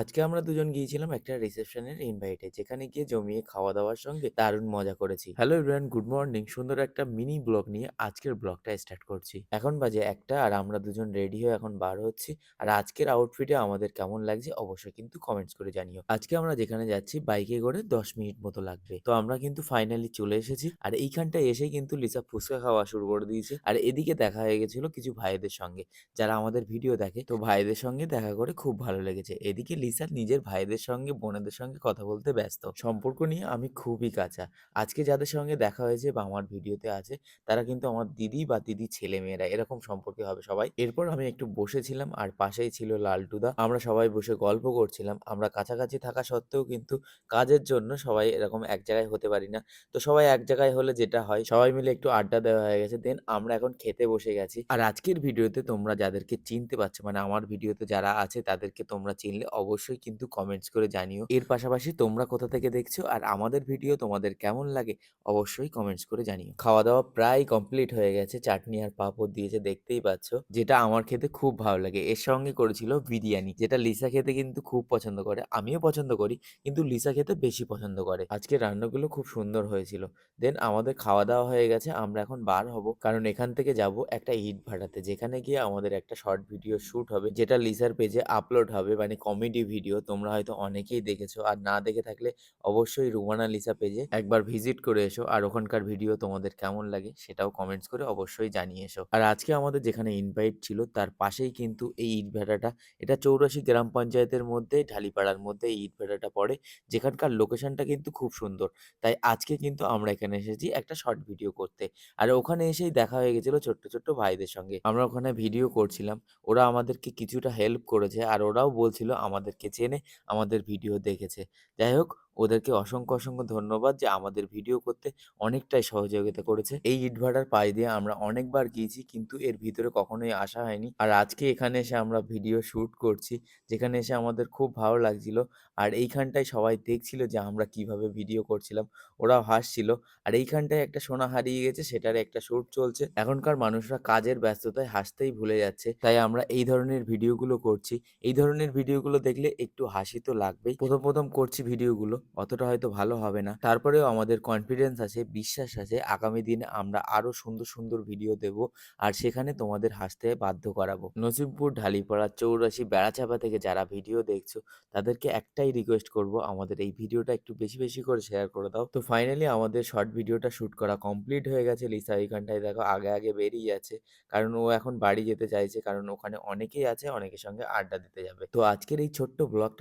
আজকে আমরা দুজন গিয়েছিলাম একটা রিসেপশনের ইনভাইটে, যেখানে গিয়ে জমিয়ে খাওয়া দাওয়ার সঙ্গে দারুণ মজা করেছি। Hello everyone, good morning. সুন্দর একটা মিনি ব্লগ নিয়ে আজকের ব্লগটা স্টার্ট করছি। এখন বাজে একটা আর আমরা দুজন রেডি হয়ে এখন বার হচ্ছি। আর আজকের আউটফিটে আমাদের কেমন লাগছে অবশ্যই কিন্তু কমেন্টস করে জানিও। আজকে আমরা যেখানে যাচ্ছি, বাইকে করে দশ মিনিট মতো লাগবে। তো আমরা কিন্তু ফাইনালি চলে এসেছি। আর এইখানটায় এসে কিন্তু লিসা ফুচকা খাওয়া শুরু করে দিয়েছে। আর এদিকে দেখা হয়ে গেছিল কিছু ভাইদের সঙ্গে। যারা আমাদের ভিডিও দেখে, তো ভাইদের সঙ্গে দেখা করে খুব ভালো লেগেছে। এদিকে লিসা নিজের ভাইদের সঙ্গে, বোনেদের সঙ্গে কথা বলতে ব্যস্ত। সম্পর্ক নিয়ে আমি খুবই কাঁচা। আজকে যাদের সঙ্গে দেখা হয়েছে বা আমার ভিডিওতে আছে, তারা কিন্তু আমার দিদি বা দিদি ছেলে মেয়েরা এরকম সম্পর্কে হবে সবাই। এরপর আমি একটু বসেছিলাম আর পাশেই ছিল লালটুদা। আমরা সবাই বসে গল্প করছিলাম। আমরা কাছাকাছি থাকা সত্ত্বেও কিন্তু কাজের জন্য সবাই এরকম এক জায়গায় হতে পারি না। তো সবাই এক জায়গায় হলে যেটা হয়, সবাই মিলে একটু আড্ডা দেওয়া হয়ে গেছে। দেন আমরা এখন খেতে বসে গেছি। আর আজকের ভিডিওতে তোমরা যাদেরকে চিনতে পারছ মানে আমার ভিডিওতে যারা আছে, তাদেরকে তোমরা চিনলে অবশ্যই কিন্তু কমেন্টস করে জানিও। এর পাশাপাশি তোমরা কোথা থেকে দেখছ আর আমাদের ভিডিও তোমাদের কেমন লাগে অবশ্যই কমেন্টস করে জানিও। খাওয়া দাওয়া প্রায় কমপ্লিট হয়ে গেছে, চাটনি আর পাঁপড় দিয়েছে দেখতেই পাচ্ছ, যেটা আমার খেতে খুব ভালো লাগে। এর সঙ্গে করেছিল বিরিয়ানি, যেটা লিসা খেতে কিন্তু খুব পছন্দ করে, আমিও পছন্দ করি, কিন্তু লিসা খেতে বেশি পছন্দ করে। আজকে রান্নাগুলো খুব সুন্দর হয়েছিল। দেন আমাদের খাওয়া দাওয়া হয়ে গেছে, আমরা এখন বার হব, কারণ এখান থেকে যাব একটা ইট ভাটাতে, যেখানে গিয়ে আমাদের একটা শর্ট ভিডিও শুট হবে, যেটা লিসার পেজে আপলোড হবে মানে কমেডি ভিডিও তোমরা হয়তো অনেকেই দেখেছ। আর না দেখে থাকলে অবশ্যই রুমানা লিসা পেজে একবার ভিজিট করে এসো। আর ওখানকার ভিডিও তোমাদের কেমন লাগে সেটাও কমেন্টস করে অবশ্যই জানিয়ে এসো। আর আজকে আমাদের যেখানে ইনভাইট ছিল, তার পাশেই কিন্তু এই ইট ভাটাটা। এটা চৌরাশি গ্রাম পঞ্চায়েতের মধ্যে, ঢালিপাড়ার মধ্যে এই ইট ভাটাটা পড়ে। যেখানকার লোকেশনটা কিন্তু খুব সুন্দর। তাই আজকে কিন্তু আমরা এখানে এসেছি একটা শর্ট ভিডিও করতে। আর ওখানে এসেই দেখা হয়ে গেছিল ছোট্ট ছোট্ট ভাইদের সঙ্গে। আমরা ওখানে ভিডিও করছিলাম। ওরা আমাদেরকে কিছুটা হেল্প করেছে। আর ওরাও বলছিল আমাদেরকে চেনে আমাদের ভিডিও দেখেছে। যাই হোক ওদেরকে অসংখ্য অসংখ্য ধন্যবাদ যে আমাদের ভিডিও করতে অনেকটাই সহযোগিতা করেছে। এই ইটভাটার পাশ দিয়ে আমরা অনেকবার গিয়েছি কিন্তু এর ভিতরে কখনোই আসা হয়নি। আর আজকে এখানে এসে আমরা ভিডিও শ্যুট করছি, যেখানে এসে আমাদের খুব ভালো লাগছিল। আর এইখানটায় সবাই দেখছিল যে আমরা কীভাবে ভিডিও করছিলাম, ওরাও হাসছিল। আর এইখানটায় একটা সোনা হারিয়ে গেছে, সেটার একটা শ্যুট চলছে। এখনকার মানুষরা কাজের ব্যস্ততায় হাসতেই ভুলে যাচ্ছে। তাই আমরা এই ধরনের ভিডিওগুলো করছি। এই ধরনের ভিডিওগুলো দেখলে একটু হাসি তো লাগবেই। প্রথম প্রথম করছি ভিডিওগুলো। অতটা হয়তো ভালো হবে না। তারপরেও আমাদের কনফিডেন্স আছে, বিশ্বাস আছে, আগামী দিনে আমরা আরও সুন্দর সুন্দর ভিডিও দেব আর সেখানে তোমাদের হাসতে বাধ্য করাবো। নসিবপুর ঢালিপাড়া, চৌরাশি, বেড়াচাপা থেকে যারা ভিডিও দেখছ, তাদেরকে একটাই রিকোয়েস্ট করব, আমাদের এই ভিডিওটা একটু বেশি বেশি করে শেয়ার করে দাও। তো ফাইনালি আমাদের শর্ট ভিডিওটা শ্যুট করা কমপ্লিট হয়ে গেছে। লিসা এইখানটায় দেখো আগে আগে বেরিয়ে যাচ্ছে, কারণ ও এখন বাড়ি যেতে চাইছে, কারণ ওখানে অনেকেই আছে, অনেকের সঙ্গে আড্ডা দিতে যাবে। তো আজকের এই ছোট্ট ব্লগটা